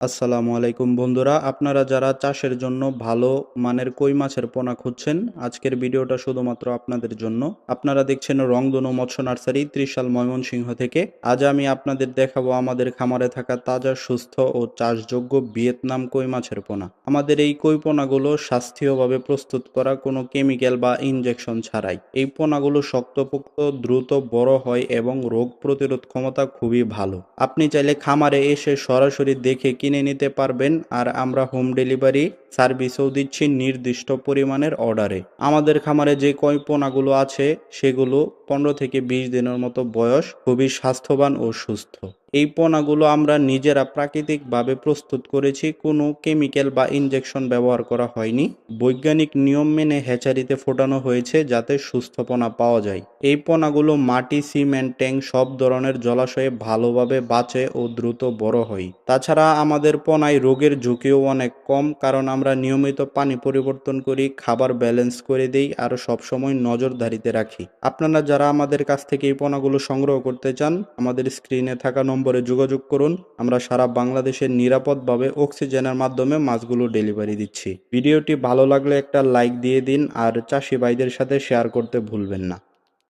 আসসালামু আলাইকুম বন্ধুরা, আপনারা যারা চাষের জন্য ভালো মানের কই মাছের পোনা খুঁজছেন, আজকের ভিডিওটা শুধুমাত্র আপনাদের জন্য। আপনারা দেখছেন রংধনু মৎস্য নার্সারি, ত্রিশাল ময়মনসিংহ থেকে। আজ আমি আপনাদের দেখাবো আমাদের খামারে থাকা তাজা, সুস্থ ও চাষযোগ্য ভিয়েতনাম কই মাছের পোনা। আমাদের এই কই পোনাগুলো শাস্ত্রীয়ভাবে প্রস্তুত করা কোনো কেমিক্যাল বা ইনজেকশন ছাড়াই। এই পোনাগুলো শক্তপোক্ত, দ্রুত, বড় হয় এবং রোগ প্রতিরোধ ক্ষমতা খুবই ভালো। আপনি চাইলে খামারে এসে সরাসরি দেখে কিনে নিতে পারবেন আর আমরা হোম ডেলিভারি সার্ভিসও দিচ্ছি নির্দিষ্ট পরিমাণের অর্ডারে। আমাদের খামারে যে কয় পোনাগুলো আছে, সেগুলো পনেরো থেকে বিশ দিনের মতো বয়স, খুবই স্বাস্থ্যবান ও সুস্থ। এই পোনাগুলো আমরা নিজেরা প্রাকৃতিকভাবে প্রস্তুত করেছি, কোনো কেমিক্যাল বা ইনজেকশন ব্যবহার করা হয়নি। বৈজ্ঞানিক নিয়ম মেনে হ্যাচারিতে ফোটানো হয়েছে যাতে সুস্থ পোনা পাওয়া যায়। এই পোনাগুলো মাটি, সিমেন্ট ট্যাঙ্ক সব ধরনের জলাশয়ে ভালোভাবে বাঁচে ও দ্রুত বড় হয়। তাছাড়া আমাদের পোনায় রোগের ঝুঁকিও অনেক কম, কারণ আমরা নিয়মিত পানি পরিবর্তন করি, খাবার ব্যালেন্স করে দেই আর সবসময় নজরদারিতে রাখি। আপনারা যারা আমাদের কাছ থেকে এই পোনাগুলো সংগ্রহ করতে চান, আমাদের স্ক্রিনে থাকা নম্বরে যোগাযোগ করুন। আমরা সারা বাংলাদেশে নিরাপদভাবে অক্সিজেনের মাধ্যমে মাছগুলো ডেলিভারি দিচ্ছি। ভিডিওটি ভালো লাগলে একটা লাইক দিয়ে দিন আর চাষি ভাইদের সাথে শেয়ার করতে ভুলবেন না।